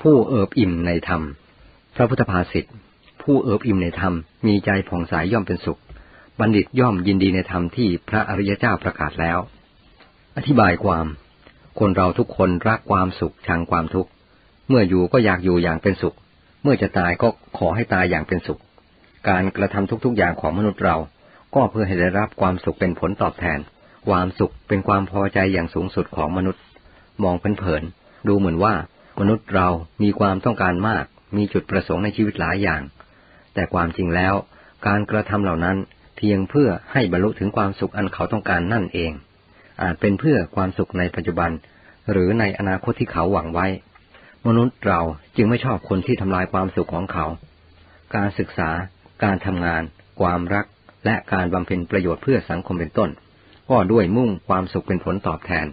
ผู้เอิบอิ่มในธรรม พระพุทธภาษิตผู้เอิบอิ่มในธรรมมีใจผ่องใสยย่อมเป็นสุข บัณฑิตย่อมยินดีในธรรมที่พระอริยเจ้าประกาศแล้ว อธิบายความ คนเราทุกคนรักความสุขชังความทุกข์ เมื่ออยู่ก็อยากอยู่อย่างเป็นสุข เมื่อจะตายก็ขอให้ตายอย่างเป็นสุข การกระทำทุกๆอย่างของมนุษย์เรา ก็เพื่อให้ได้รับความสุขเป็นผลตอบแทน ความสุขเป็นความพอใจอย่างสูงสุดของมนุษย์ มองเผินๆดูเหมือนว่า มนุษย์เรามีความต้องการมาก มีจุดประสงค์ในชีวิตหลายอย่าง แต่ความจริงแล้ว การกระทำเหล่านั้นเพียงเพื่อให้บรรลุถึงความสุขอันเขาต้องการนั่นเอง อาจเป็นเพื่อความสุขในปัจจุบัน หรือในอนาคตที่เขาหวังไว้ มนุษย์เราจึงไม่ชอบคนที่ทำลายความสุขของเขา การศึกษา การทำงาน ความรัก และการบำเพ็ญประโยชน์เพื่อสังคมเป็นต้น ก็ด้วยมุ่งความสุขเป็นผลตอบแทน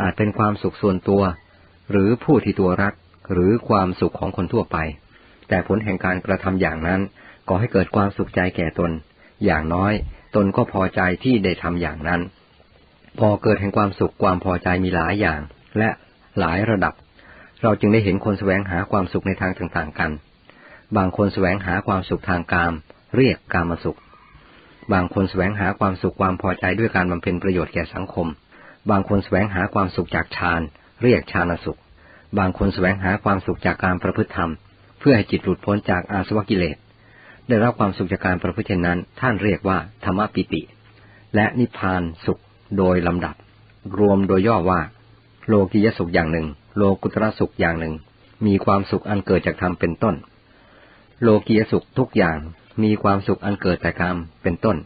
อาจเป็นความสุขส่วนตัว หรือผู้ที่ตัวรัก หรือความสุขของคนทั่วไป แต่ผลแห่งการกระทำอย่างนั้นก่อให้เกิดความสุขใจแก่ตน อย่างน้อย ตนก็พอใจที่ได้ทำอย่างนั้น พอเกิดแห่งความสุขความพอใจมีหลายอย่าง และหลายระดับ เราจึงได้เห็นคนแสวงหาความสุขในทางต่างๆกัน บางคนแสวงหาความสุขทางกาม เรียกกามสุข บางคนแสวงหาความสุขความพอใจด้วยการบำเพ็ญประโยชน์แก่สังคม บางคนแสวงหาความสุขจากฌาน เรียกฌานสุข บางคนแสวงหาความสุขจากการประพฤติธรรม เพื่อให้จิตหลุดพ้นจากอาสวะกิเลส ได้รับความสุขจากการประพฤติเช่นนั้น ท่านเรียกว่าธรรมปิติ และนิพพานสุขโดยลำดับ รวมโดยย่อว่า โลกิยสุขอย่างหนึ่ง โลกุตระสุขอย่างหนึ่ง มีความสุขอันเกิดจากธรรมเป็นต้น โลกียสุขทุกอย่างมีความสุขอันเกิดแต่กรรมเป็นต้น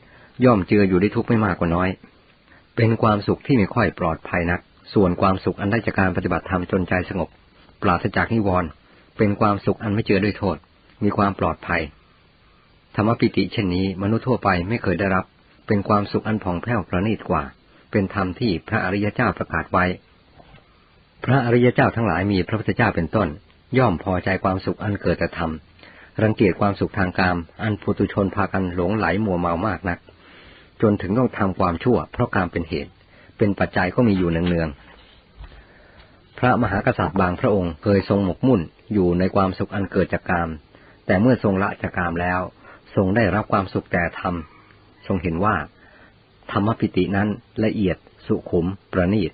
ย่อมเจืออยู่ได้ทุกไม่มากกว่าน้อย เป็นความสุขที่ไม่ค่อยปลอดภัยนัก ส่วนความสุขอันได้จากการปฏิบัติธรรมจนใจสงบ ปราศจากนิวรณ์เป็นความสุขอันไม่เจือด้วยโทษ มีความปลอดภัย ธรรมปิติเช่นนี้มนุษย์ทั่วไปไม่เคยได้รับ เป็นความสุขอันผ่องแผ้วประณีตกว่า เป็นธรรมที่พระอริยเจ้าประกาศไว้ พระอริยเจ้าทั้งหลายมีพระพุทธเจ้าเป็นต้น ย่อมพอใจความสุขอันเกิดแต่ธรรมรังเกียจความสุขทางกาม อันปุตุชนพากันหลงไหลมัวเมามากนัก จนถึงต้องทำความชั่วเพราะการเป็นเหตุ เป็นปัจจัยก็มีอยู่เนืองๆ พระมหากษัตริย์บางพระองค์เคยทรงหมกมุ่นอยู่ในความสุขอันเกิดจากกาม แต่เมื่อทรงละจากกามแล้ว ทรงได้รับความสุขแต่ธรรม ทรงเห็นว่า ธรรมปิตินั้นละเอียด สุขุม ประณีต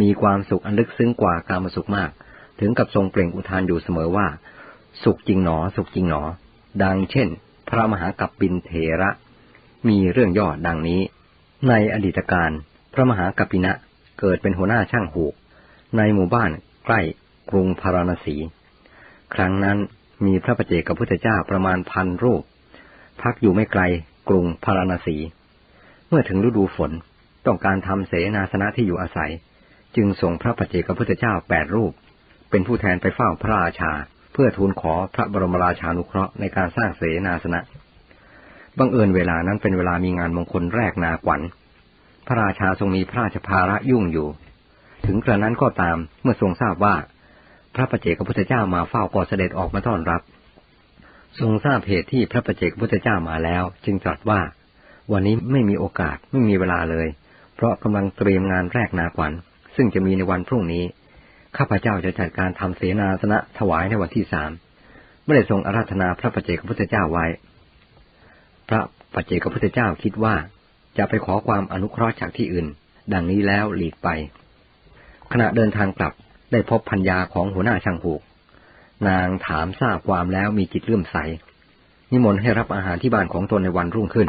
มีความสุขอันลึกซึ้งกว่ากามสุขมาก ถึงกับทรงเปล่งอุทานอยู่เสมอว่า สุขจริงหนอ สุขจริงหนอ ดังเช่น พระมหากัปปินเถระ มีเรื่องย่อดังนี้ ในอดีตการ พระมหากัปปินะเกิดเป็นหัวหน้าช่างหูก ในหมู่บ้านใกล้กรุงพาราณสี ครั้งนั้นมีพระประเจกับพุทธเจ้าประมาณพันรูป พักอยู่ไม่ไกลกรุงพาราณสี เมื่อถึงฤดูฝนต้องการทำเสนาสนะที่อยู่อาศัย จึงส่งพระประเจกับพุทธเจ้าแปดรูป เป็นผู้แทนไปเฝ้าพระราชา เพื่อทูลขอพระบรมราชานุเคราะห์ในการสร้างเสนาสนะบังเอิญเวลานั้นเป็นเวลามีงานมงคลแรกนาขวัญ พระราชาทรงมีพระราชภาระยุ่งอยู่ ถึงกระนั้นก็ตามเมื่อทรงทราบว่า พระประเจกพุทธเจ้ามาเฝ้าก็เสด็จออกมาต้อนรับ ทรงทราบเหตุที่พระประเจกพุทธเจ้ามาแล้ว จึงตรัสว่า วันนี้ไม่มีโอกาสไม่มีเวลาเลย เพราะกำลังเตรียมงานแรกนาขวัญ ซึ่งจะมีในวันพรุ่งนี้ข้าพเจ้าจะจัดการทำเสนาสนะถวายในวันที่สามไม่ได้ทรงอาราธนาพระประเจกพุทธเจ้าไว้ พระปัจเจกพุทธเจ้าคิดว่า จะไปขอความอนุเคราะห์จากที่อื่น ดังนี้แล้วหลีกไป ขณะเดินทางกลับได้พบพัญญาของหัวหน้าช่างผูก นางถามทราบความแล้วมีจิตเลื่อมใส นิมนต์ให้รับอาหารที่บ้านของตนในวันรุ่งขึ้น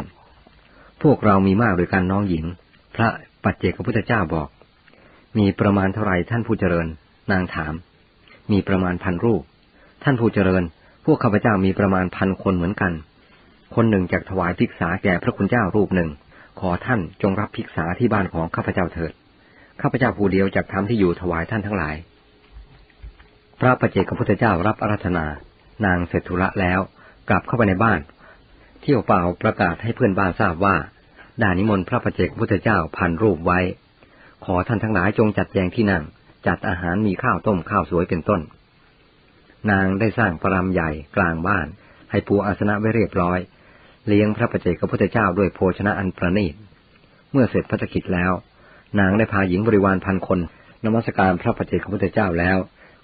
พวกเรามีมากโดยกันน้องหญิง พระปัจเจกพุทธเจ้าบอก มีประมาณเท่าไรท่านผู้เจริญ นางถาม มีประมาณพันรูป ท่านผู้เจริญ พวกข้าพเจ้ามีประมาณพันคนเหมือนกัน คนหนึ่งจากถวายภิกษาแก่พระคุณเจ้ารูปหนึ่ง ขอท่านจงรับภิกษาที่บ้านของข้าพเจ้าเถิด ข้าพเจ้าผู้เดียวจากทำที่อยู่ถวายท่านทั้งหลาย พระประเจกพุทธเจ้ารับอารัธนา นางเสร็จธุระแล้ว กลับเข้าไปในบ้าน เที่ยวเปล่าประกาศให้เพื่อนบ้านทราบว่าด่านิมนต์พระประเจกพุทธเจ้าพันรูปไว้ ขอท่านทั้งหลายจงจัดแจงที่นั่ง จัดอาหารมีข้าวต้มข้าวสวยเป็นต้น นางได้สร้างปรามใหญ่กลางบ้าน ให้ปูอาสนะไว้เรียบร้อย เลี้ยงพระประเจกพุทธเจ้าด้วยโภชนะอันประณีต เมื่อเสร็จพระกิจแล้ว นางได้พาหญิงบริวารพันคนนมัสการพระประเจกพุทธเจ้าแล้ว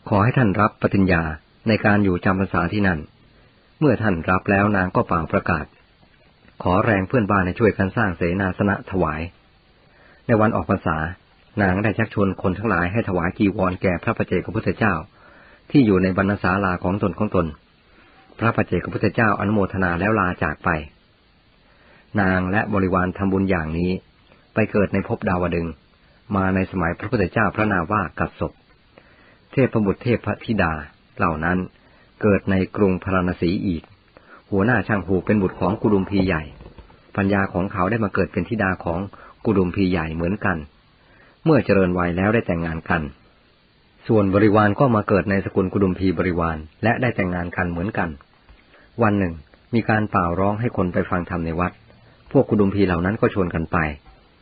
ขอให้ท่านรับปฏิญญาในการอยู่จำพรรษาที่นั่น เมื่อท่านรับแล้วนางก็เป่าประกาศ ขอแรงเพื่อนบ้านให้ช่วยกันสร้างเสนาสนะถวาย ในวันออกพรรษานางได้ชักชวนคนทั้งหลายให้ถวายจีวรแก่พระประเจกพุทธเจ้า ที่อยู่ในบรรณศาลาของตนของตน พระประเจกพุทธเจ้าอนุโมทนาแล้วลาจากไป นางและบริวารทำบุญอย่างนี้ ไปเกิดในภพดาวดึง มาในสมัยพระพุทธเจ้าพระนาว่ากัดศพเทพบุตรเทพพระธิดาเหล่านั้นเกิดในกรุงพราณสีอีก หัวหน้าช่างหูเป็นบุตรของกุดุมพีใหญ่ ปัญญาของเขาได้มาเกิดเป็นธิดาของกุดุมพีใหญ่เหมือนกัน เมื่อเจริญวัยแล้วได้แต่งงานกัน ส่วนบริวารก็มาเกิดในสกุลกุดุมพีบริวาร และได้แต่งงานกันเหมือนกัน วันหนึ่ง มีการเป่าร้องให้คนไปฟังธรรมในวัด พวกกุดุมพีเหล่านั้นก็ชวนกันไป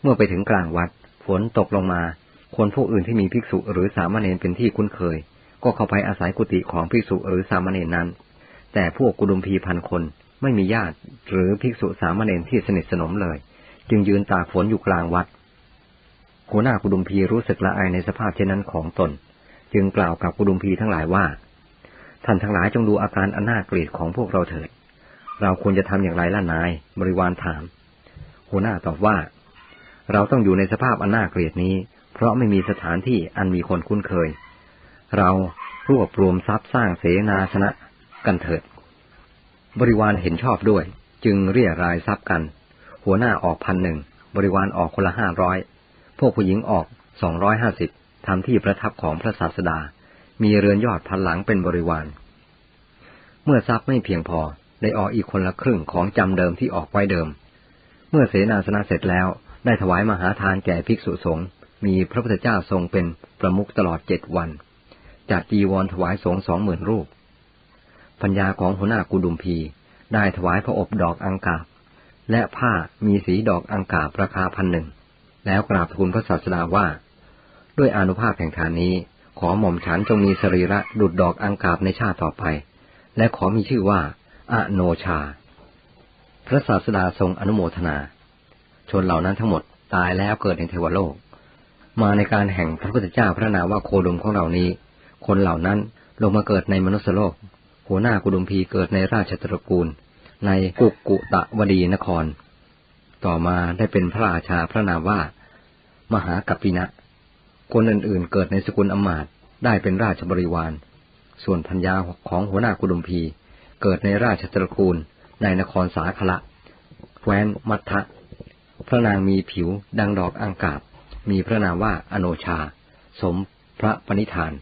เมื่อไปถึงกลางวัด ฝนตกลงมา คนพวกอื่นที่มีภิกษุหรือสามเณรเป็นที่คุ้นเคย ก็เข้าไปอาศัยกุฏิของภิกษุหรือสามเณรนั้น แต่พวกกุดุมพีพันคนไม่มีญาติหรือภิกษุสามเณรที่สนิทสนมเลย จึงยืนตากฝนอยู่กลางวัดหัวหน้ากุดุมพีรู้สึกละอายในสภาพเช่นนั้นของตน จึงกล่าวกับกุดุมพีทั้งหลายว่า ท่านทั้งหลายจงดูอาการอันน่าเกลียดของพวกเราเถิด เราควรจะทำอย่างไรล่ะนาย บริวารถาม หัวหน้าตอบว่า เราต้องอยู่ในสภาพอันน่าเกลียดนี้ เพราะไม่มีสถานที่อันมีคนคุ้นเคย เรารวบรวมทรัพย์สร้างเสนาชนะกันเถิด บริวารเห็นชอบด้วย จึงเรียรายทรัพย์กัน หัวหน้าออกพันหนึ่งบริวารออกคนละห้าร้อยพวกผู้หญิงออกสองร้อยห้าสิบ ทำที่ประทับของพระศาสดา มีเรือนยอดพันหลังเป็นบริวาร เมื่อทรัพย์ไม่เพียงพอได้ออกอีกคนละครึ่งของจำเดิมที่ออกไว้เดิม เมื่อเสนาสนะเสร็จแล้ว ได้ถวายมหาทานแก่ภิกษุสงฆ์ มีพระพุทธเจ้าทรงเป็นประมุขตลอดเจ็ดวัน จัดจีวรถวายสงฆ์สองหมื่นรูป ปัญญาของหัวหน้ากุดุมพี ได้ถวายพระอบดอกอังกาบ และผ้ามีสีดอกอังกาบราคาพันหนึ่ง แล้วกราบทูลพระศาสดาว่า ด้วยอนุภาพแห่งฐานนี้ ขอหม่อมฉันจงมีสรีระดุดดอกอังกาบในชาติต่อไป และขอมีชื่อว่า อโนชา พระศาสดาทรงอนุโมทนา ชนเหล่านั้นทั้งหมดตายแล้วเกิดในเทวโลก มาในการแห่งพระพุทธเจ้าพระนาว่าโคดมของเรานี้ คนเหล่านั้นลงมาเกิดในมนุษยโลก หัวหน้ากุดุมพีเกิดในราชตระกูล ในกุกกุตะวดีนคร ต่อมาได้เป็นพระราชาพระนามว่า มหากัปปินะ คนอื่นๆ เกิดในสกุลอมาตได้เป็นราชบริวาร ส่วนพัญญาของหัวหน้ากุดุมพี เกิดในราชตระกูลในนครสาคละแคว้นมัททะพระนางมีผิวดังดอกอังกาบ มีพระนามว่าอโนชา สมพระปณิธาน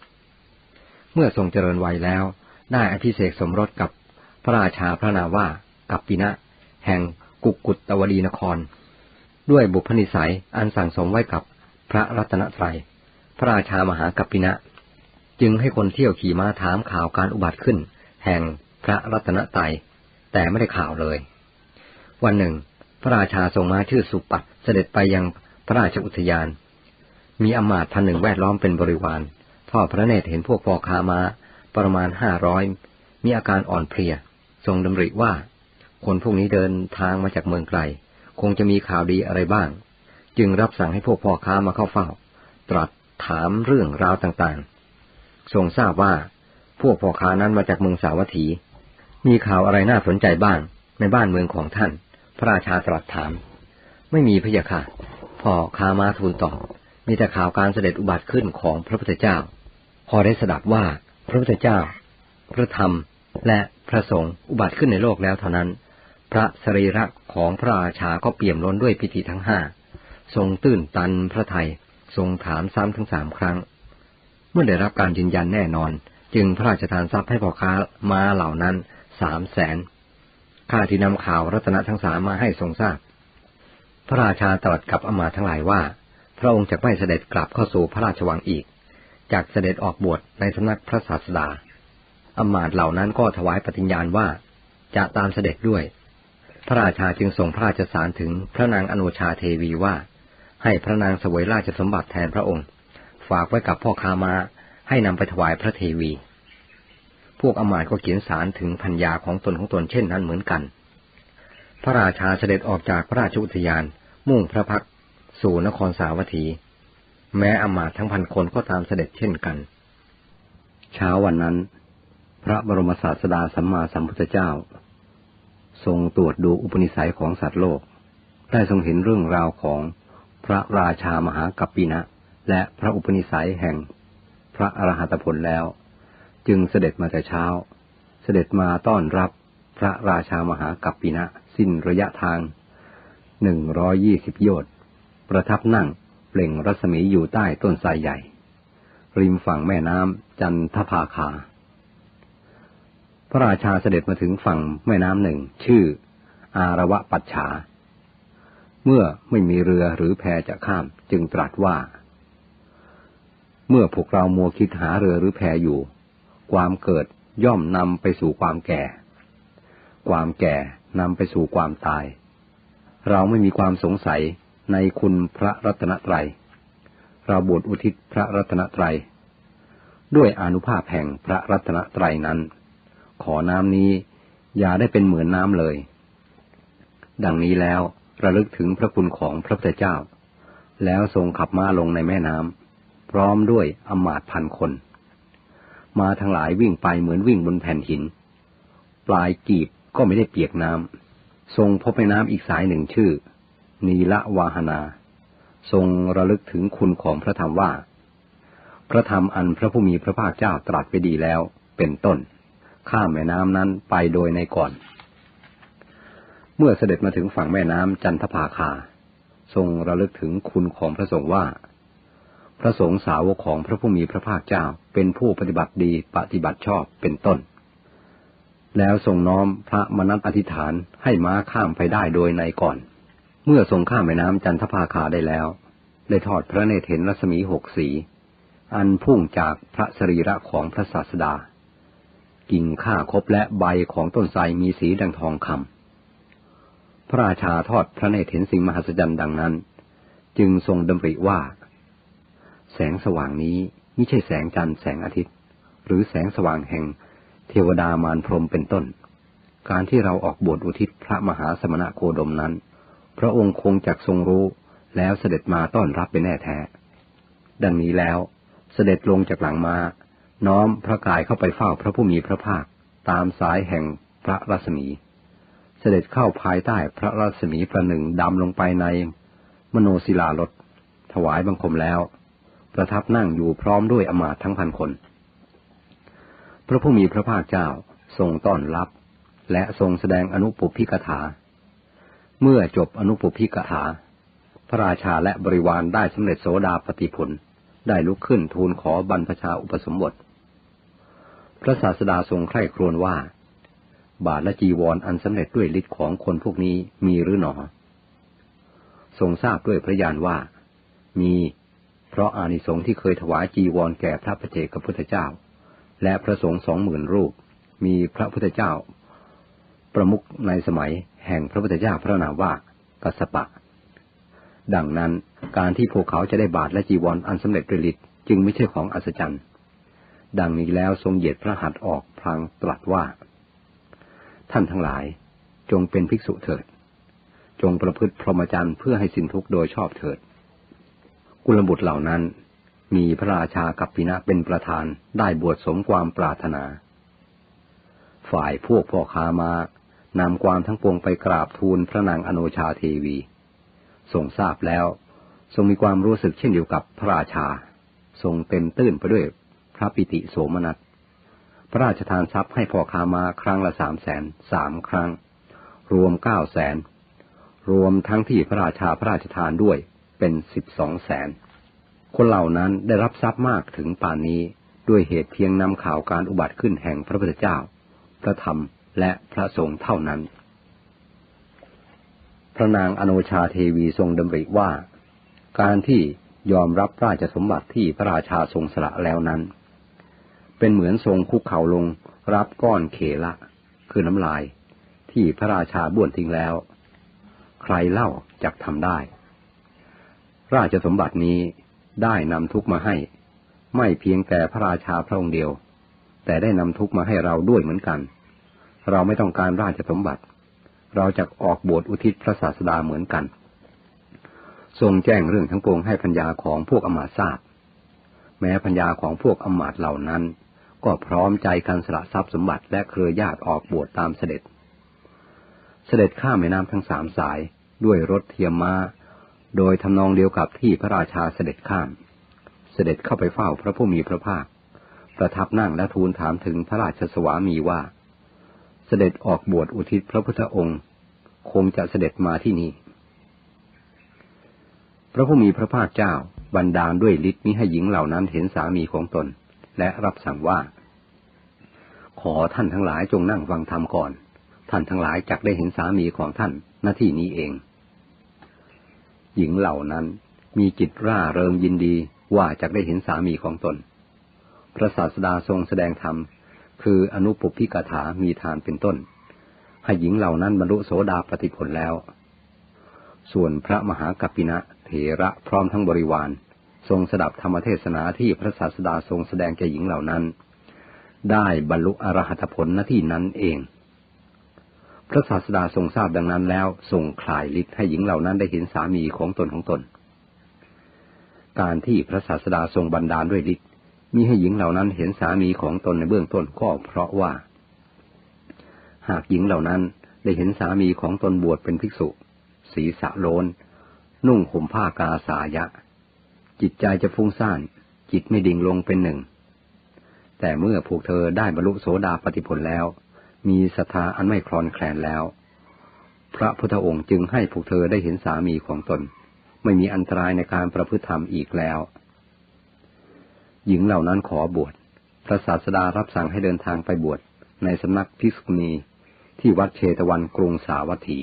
เมื่อทรงเจริญวัยแล้ว ได้อภิเษกสมรสกับพระราชาพระนามว่ากัปปินะ แห่งกุกกุตตวดีนคร ด้วยบุพนิสัยอันสั่งสมไว้กับพระรัตนตรัย พระราชามหากัปปินะ จึงให้คนเที่ยวขี่ม้าถามข่าวการอุบัติขึ้น แห่งพระรัตนตรัยแต่ไม่ได้ข่าวเลย วันหนึ่ง พระราชาทรงม้าชื่อสุปัตเสด็จไปยังพระราชอุทยาน มีอมาตย์พันหนึ่งแวดล้อมเป็นบริวารทอดพระเนตรเห็นพวกปอคามาประมาณห้าร้อยมีอาการอ่อนเพลีย ทรงดำริว่า คนพวกนี้เดินทางมาจากเมืองไกล คงจะมีข่าวดีอะไรบ้าง จึงรับสั่งให้พวกพ่อค้ามาเข้าเฝ้า ตรัส ถามเรื่องราวต่างๆ ทรงทราบว่าพวกพ่อค้านั้นมาจากเมืองสาวัตถี มีข่าวอะไรน่าสนใจบ้างในบ้านเมืองของท่าน พระราชาตรัสถาม ไม่มีพะยะค่ะพ่อค้ามาทูลตอบ มีแต่ข่าวการเสด็จอุบัติขึ้นของพระพุทธเจ้า พอได้สดับว่าพระพุทธเจ้า พระธรรม และพระสงฆ์อุบัติขึ้นในโลกแล้วเท่านั้น พระสรีระของพระราชาก็เปี่ยมล้นด้วยพิธีทั้งห้า ทรงตื่นตันพระไทย ทรงถามซ้ำทั้งสามครั้ง เมื่อได้รับการยืนยันแน่นอน จึงพระราชทานทรัพย์ให้พ่อค้ามาเหล่านั้นสามแสนข้าที่นำข่าวรัตนทั้งสามมาให้ทรงทราบ พระราชาตรัสกับอมาทั้งหลายว่า พระองค์จะไม่เสด็จกลับเข้าสู่พระราชวังอีกจากเสด็จออกบวชในสำนักพระศาสดาอมาตเหล่านั้นก็ถวายปฏิญญาณว่าจะตามเสด็จด้วย พระราชาจึงส่งพระราชสารถึงพระนางอนุชาเทวีว่า ให้พระนางสวยราชสมบัติแทนพระองค์ ฝากไว้กับพ่อคามาให้นำไปถวายพระเทวี พวกอมาตก็เขียนสารถึงพัญญาของตนของตนเช่นนั้นเหมือนกัน พระราชาเสด็จออกจากพระราชอุทยาน มุ่งพระพักสู่นครสาวัตถี แม้อมาตทั้งพันคนก็ตามเสด็จเช่นกัน เช้าวันนั้น พระบรมศาสดาสัมมาสัมพุทธเจ้า ทรงตรวจดูอุปนิสัยของสัตว์โลก ได้ทรงเห็นเรื่องราวของ พระราชามหากัปปินะ และพระอุปนิสัยแห่งพระอรหัตผลแล้ว จึงเสด็จมาแต่เช้า เสด็จมาต้อนรับพระราชามหากัปปินะ สิ้นระยะทางหนึ่งร้อยี่สิบโยชน์ประทับนั่งเปล่งรัศมีอยู่ใต้ต้นไทรใหญ่ ริมฝั่งแม่น้ำจันทภาคา พระราชาเสด็จมาถึงฝั่งแม่น้ำหนึ่ง ชื่อ อารวะปัจฉา เมื่อไม่มีเรือหรือแพจะข้ามจึงตรัสว่า เมื่อพวกเรามัวคิดหาเรือหรือแพอยู่ ความเกิดย่อมนำไปสู่ความแก่ ความแก่นำไปสู่ความตาย เราไม่มีความสงสัยในคุณพระรัตนตรัย เราบวชอุทิศพระรัตนตรัย ด้วยอนุภาพแห่งพระรัตนตรัยนั้น ขอน้ำนี้อย่าได้เป็นเหมือนน้ำเลย ดังนี้แล้ว ระลึกถึงพระคุณของพระพุทธเจ้า แล้วทรงขับม้าลงในแม่น้ำพร้อมด้วยอมาตพันคน มาทั้งหลายวิ่งไปเหมือนวิ่งบนแผ่นหิน ปลายกีบก็ไม่ได้เปียกน้ำทรงพบแม่น้ำอีกสายหนึ่งชื่อ นีละวาหนา ทรงระลึกถึงคุณของพระธรรมว่า พระธรรมอันพระผู้มีพระภาคเจ้าตรัสไปดีแล้วเป็นต้น ข้ามแม่น้ำนั้นไปโดยในก่อน เมื่อเสด็จมาถึงฝั่งแม่น้ำจันทภาคา ทรงระลึกถึงคุณของพระสงฆ์ว่า พระสงฆ์สาวกของพระผู้มีพระภาคเจ้าเป็นผู้ปฏิบัติดีปฏิบัติชอบเป็นต้น แล้วทรงน้อมพระมนัตอธิษฐานให้ม้าข้ามไปได้โดยในก่อน เมื่อทรงข้ามแม่น้ำจันทภาคาได้แล้ว ได้ทอดพระเนตรเห็นรัศมีหกสี อันพุ่งจากพระสรีระของพระศาสดา กิ่งข้าคบและใบของต้นไทรมีสีดังทองคำ พระราชาทอดพระเนตรเห็นสิ่งมหัศจรรย์ดังนั้น จึงทรงดำริว่า แสงสว่างนี้ไม่ใช่แสงจันทร์แสงอาทิตย์ หรือแสงสว่างแห่งเทวดามารพรมเป็นต้น การที่เราออกบวชอุทิศพระมหาสมณะโคดมนั้น พระองค์คงจักทรงรู้แล้วเสด็จมาต้อนรับเป็นแน่แท้ ดังนี้แล้วเสด็จลงจากหลังมา น้อมพระกายเข้าไปเฝ้าพระผู้มีพระภาค ตามสายแห่งพระรัศมี เสด็จเข้าภายใต้พระรัศมีประหนึ่งดำลงไปในมโนศิลาลดถวายบังคมแล้ว ประทับนั่งอยู่พร้อมด้วยอมาตทั้งพันคน พระผู้มีพระภาคเจ้าทรงต้อนรับ และทรงแสดงอนุปุพิกถา เมื่อจบอนุปุพิกถา พระราชาและบริวารได้สำเร็จโสดาปฏิผลได้ลุกขึ้นทูลขอบรรพชาอุปสมบท พระศาสดาทรงใคร่ครวญว่า บาทและจีวรออันสำเร็จด้วยฤทธิ์ของคนพวกนี้มีหรือหนอ ทรงทราบด้วยพระญาณว่า มี เพราะอานิสงส์ที่เคยถวายจีวรแก่พระพเจกพุทธเจ้า และพระสงฆ์สองหมื่นรูป มีพระพุทธเจ้า ประมุขในสมัยแห่งพระพุทธเจ้าพระนามว่ากัสปะ ดังนั้นการที่พวกเขาจะได้บาทและจีวรออันสำเร็จด้วยฤทธิ์จึงไม่ใช่ของอัศจรรย์ ดังนี้แล้วทรงเหยียดพระหัตถ์ออกพลางตรัสว่า ท่านทั้งหลาย จงเป็นภิกษุเถิด จงประพฤติพรหมจรรย์เพื่อให้สิ้นทุกโดยชอบเถิด กุลบุตรเหล่านั้น มีพระราชากัปปินะเป็นประธานได้บวชสมความปรารถนา ฝ่ายพวกพ่อค้ามานำความทั้งปวงไปกราบทูลพระนางอโนชาเทวีทรงทราบแล้ว ทรงมีความรู้สึกเช่นเดียวกับพระราชา ทรงเต็มตื้นไปด้วยพระปิติโสมนัส พระราชทานทรัพย์ให้พ่อค้ามาครั้งละสามแสนสามครั้ง รวมเก้าแสนรวมทั้งที่พระราชาพระราชทานด้วยเป็นสิบสองแสนคนเหล่านั้นได้รับทรัพย์มากถึงป่านนี้ด้วยเหตุเพียงนำข่าวการอุบัติขึ้นแห่งพระพุทธเจ้า พระธรรมและพระสงฆ์เท่านั้น พระนางอโนชาเทวีทรงดำริว่า การที่ยอมรับราชสมบัติที่พระราชาทรงสละแล้วนั้น เป็นเหมือนทรงคุกเข่าลง รับก้อนเขละ คือน้ำลาย ที่พระราชาบ้วนทิ้งแล้ว ใครเล่าจักทำได้ ราชสมบัตินี้ได้นำทุกมาให้ ไม่เพียงแต่พระราชาพระองค์เดียว แต่ได้นำทุกมาให้เราด้วยเหมือนกัน เราไม่ต้องการราชสมบัติ เราจะออกบวชอุทิศพระศาสดาเหมือนกัน ทรงแจ้งเรื่องทั้งปวงให้พัญญาของพวกอมาตทราบแม้พัญญาของพวกอมาตเหล่านั้น ก็พร้อมใจกันสละทรัพย์สมบัติและเครือญาติออกบวชตามเสด็จ เสด็จข้ามแม่น้ำทั้งสามสายด้วยรถเทียมมา้า โดยทำนองเดียวกับที่พระราชาเสด็จข้าม เสด็จเข้าไปเฝ้าพระผู้มีพระภาค ประทับนั่งและทูลถามถึงพระราชสวามีว่า เสด็จออกบวชอุทิศพระพุทธองค์ คงจะเสด็จมาที่นี่ พระผู้มีพระภาคเจ้าบันดาลด้วยฤทธิ์มิให้หญิงเหล่านั้นเห็นสามีของตน และรับสั่งว่า ขอท่านทั้งหลายจงนั่งฟังธรรมก่อน ท่านทั้งหลายจักได้เห็นสามีของท่านหน้าที่นี้เอง หญิงเหล่านั้นมีจิตร่าเริงยินดีว่าจะได้เห็นสามีของตน พระศาสดาทรงแสดงธรรม คืออนุปพิกถามีทานเป็นต้น ให้หญิงเหล่านั้นบรรลุโสดาปฏิผลแล้ว ส่วนพระมหากัปปินะเถระพร้อมทั้งบริวาร ทรงสดับธรรมเทศนาที่พระศาสดาทรงแสดงแก่หญิงเหล่านั้น ได้บรรลุอรหัตผลณที่นั้นเอง พระศาสดาทรงทราบดังนั้นแล้วทรงคลายฤทธิ์ให้หญิงเหล่านั้นได้เห็นสามีของตนของตน การที่พระศาสดาทรงบันดาลด้วยฤทธิ์มีให้หญิงเหล่านั้นเห็นสามีของตนในเบื้องต้นก็เพราะว่า หากหญิงเหล่านั้นได้เห็นสามีของตนบวชเป็นภิกษุ ศีรษะโลนนุ่งห่มผ้ากาสายะ จิตใจจะฟุ้งซ่าน จิตไม่ดิ่งลงเป็นหนึ่ง แต่เมื่อพวกเธอได้บรรลุโสดาปฏิผลแล้ว มีศรัทธาอันไม่คลอนแคลนแล้ว พระพุทธองค์จึงให้พวกเธอได้เห็นสามีของตน ไม่มีอันตรายในการประพฤติธรรมอีกแล้ว หญิงเหล่านั้นขอบวชพระศาสดารับสั่งให้เดินทางไปบวชในสำนักพิสุณีที่วัดเชตวันกรุงสาวัตถี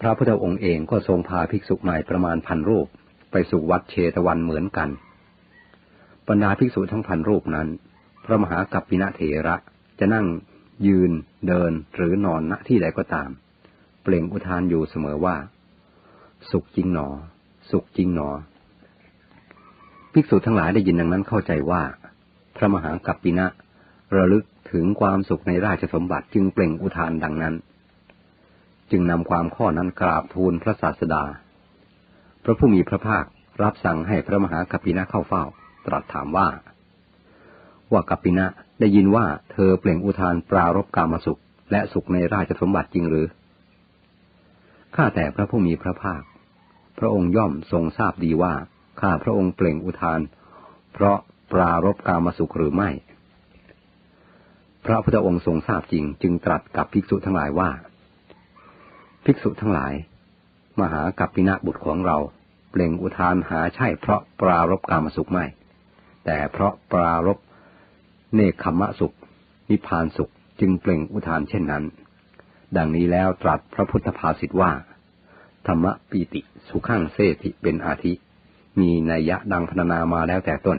พระพุทธองค์เองก็ทรงพาภิกษุใหม่ประมาณพันรูป ไปสู่วัดเชตวันเหมือนกันบรรดาภิกษุทั้งพันรูปนั้น พระมหากัปปินะเถระจะนั่งยืนเดินหรือนอนณที่ใดก็ตาม เปล่งอุทานอยู่เสมอว่า สุขจริงหนอ สุขจริงหนอ ภิกษุทั้งหลายได้ยินดังนั้นเข้าใจว่า พระมหากัปปินะระลึกถึงความสุขในราชสมบัติจึงเปล่งอุทานดังนั้น จึงนำความข้อนั้นกราบทูลพระศาสดา พระผู้มีพระภาครับสั่งให้พระมหากัปปินะเข้าเฝ้า ตรัสถามว่า ว่ากัปปินะได้ยินว่าเธอเปล่งอุทานปรารบกามสุข และสุขในราชสมบัติจริงหรือ ข้าแต่พระผู้มีพระภาค พระองค์ย่อมทรงทราบดีว่า ข้าพระองค์เปล่งอุทาน เพราะปรารบกามสุขหรือไม่ พระพุทธองค์ทรงทราบจริง จึงตรัสกับภิกษุทั้งหลายว่า ภิกษุทั้งหลาย มหากัปปินะบุตรของเรา ล่งอุทานหาใช่เพราะปรารบกามสุขไม่ แต่เพราะปรารบเนคขมะสุข นิพพานสุขจึงเปล่งอุทานเช่นนั้น ดังนี้แล้วตรัสพระพุทธภาษิตว่า ธรรมปีติสุขังเสติเป็นอาทิ มีนัยยะดังพรรณนามาแล้วแต่ต้น